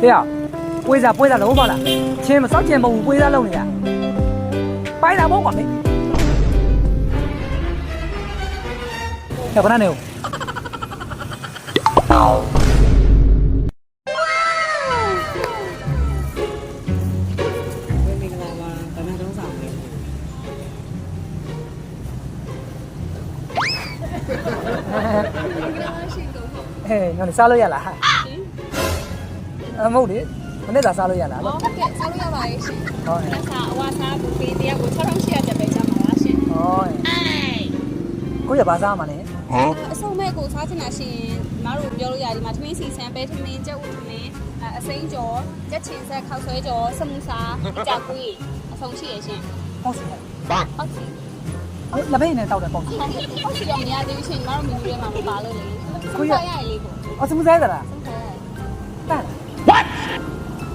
ဖေရပွေးစားပွေးစားလုံးပါလားချင်းမစောက်ချင်မဟုတ်ဘူးပွေးစားလုံးနေရပိုင်တာပေါ့ကွာမေခဏနေဦးမင်္ဂလာပါဗနာတုံးဆောင်လေးဟဲ့ညနေစားလို့ရလားဟာ အမဟုတ်လေမနေ့ကစားလို့ရလားဟုတ်ကဲ့ဆောက်လို့ရပါရဲ့ရှင်ဟုတ်။လက်စာအဝါစားဘူဖေးတရားကို6800ကျပ်ပဲကျမှာပါရှင်ဟော။အေးကိုရဘာစားမှာလဲအဆုံးမဲ့ကိုစားချင်တာရှင်မတို့ပြောလို့ရတယ်ဒီမှာထမင်းစီဆန်ပဲထမင်းကြက်ဥထမင်းအစိမ်းကြော်ကြက်ချင်ဆက်ခောက်ဆွဲကြော်စမူစာကြောက်ကွေးအဆုံးရှိရရှင်ပေါ့စီဟုတ်စီလက်ပိတ်နဲ့တောက်တယ်ပေါ့စီဟုတ်ဟုတ်စီတော့မရသေးဘူးရှင်မတို့မီနူထဲမှာမပါလို့လေကိုရရရလေးကိုအော်စမူဆိုင်သလားဆုံးထားတန့် what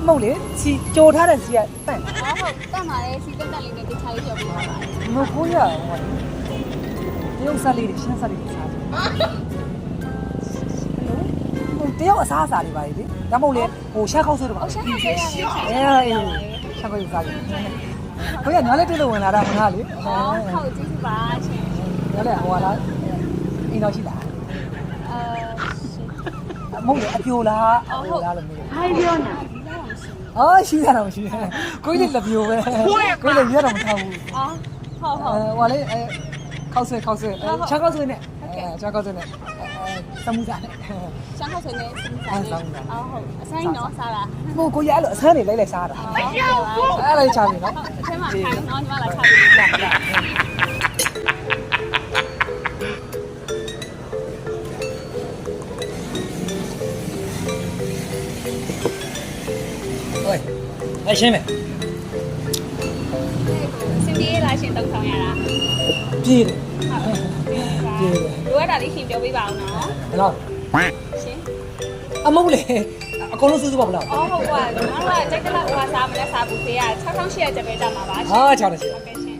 မဟုတ်လေစီကြော်ထားတဲ့စီကတန့်ဟုတ်ဟုတ်တတ်ပါလေစီတက်တက်လေးနဲ့တခြားလေးကြော်ပေးပါပါမကိုရဟိုတရုတ်ဆက်လေးတွေရှင်းဆက်လေးတွေစားတယ်ဟိုတရုတ်အစားအစာတွေပါလေဒါမဟုတ်လေဟိုရှက်ခောက်ဆွဲတော့ပါအော်ရှမ်းခေါက်ဆွဲရလေးရှင်အဲအေးရှက်ခောက်စားတယ်ကိုရညာလေးတွေ့လို့ဝင်လာတာမလားလေဟောဟုတ်ကျေးဇူးပါရှင်ညာလေးဟိုလားအင်းတော့ရှိလားအဲ မဟုတ်လေအပြိုလားဟိုလားလို့မျိုးဟိုင်းပြောနာအော်ရှိတာတော့ရှိတယ်ကိုကြီးလက်ပြိုပဲကိုကြီးလက်ရတော့မထားဘူးအော်ဟုတ်ဟုတ်အဲဟိုလေအဲခောက်ဆွဲခောက်ဆွဲချာခောက်ဆွဲနဲ့အဲချာခောက်ဆွဲနဲ့အဲသမှုစားနဲ့ရှမ်းခေါက်ဆွေနဲ့စင်စားလေးအော်ဟုတ်အဆိုင်တော့စားတာဟိုကိုရအဲ့လိုအဆန်းနေလိုက်လိုက်စားတာဟုတ်ကဲ့ပါအဲ့လိုချာပြီနော်အထဲမှာခိုင်နော်ညီမလာချပြီး အဲ့ရှင်းမယ်စင်ပြေးလာရှင်တုံဆောင်ရတာပြေးတယ်ဟုတ်လိုရတာလေးရှင်ပြောပေးပါအောင်နော်ဘယ်လောက်ရှင်အမဟုတ်လေအကုန်လုံးစူးစူးပါဘယ်လောက်အော်ဟုတ်ကဲ့ညီမတို့ကကြိုက်တဲ့လောက်ဟိုစားမလဲစားဘူးဖေးက6800ကျပ်ပဲကြမှာပါရှင်ဟာချာတယ်ရှင်ဟုတ်ကဲ့ရှင်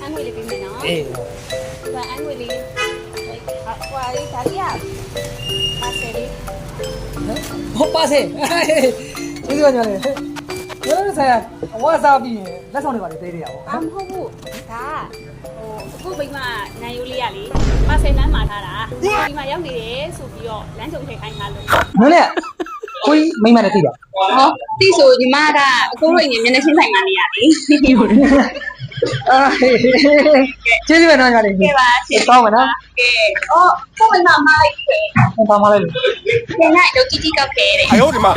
အန်ဝေးလေးပေးမယ်နော်အေးဒါအန်ဝေးလေးဟိုလေးဒါလေးကပါစယ်လေးဟုတ်ပါစေ ကျေးဇူးပါညီမလေးရောဆိုင်အဝါစားပြီးလက်ဆောင်တွေပါလေသေးတယ်ရပါ အာမဟုတ်ဘူးဒါဟိုအခုမိမနိုင်ရိုးလေးရလေပါစယ်နန်းမှာထားတာဒီမှာရောက်နေတယ်ဆိုပြီးတော့လမ်းကြုံထည့်ခိုင်းတာလို့ မင်းလည်းကိုကြီးမိမနဲ့တိတာ ဟောတိဆိုညီမကအကိုတို့ငယ်မျက်နှာချင်းဆိုင်မှာနေရလေ အာကျေးဇူးပါနော်ညီမလေး ကဲပါရှင် တောင်းပါနော် ကဲအော်ကိုမိမမလိုက်ခဲ့ ဘာမှလည်း ပြန်လိုက်တော့ជីជីကောက်ခဲ့တဲ့ 哎呦我的妈！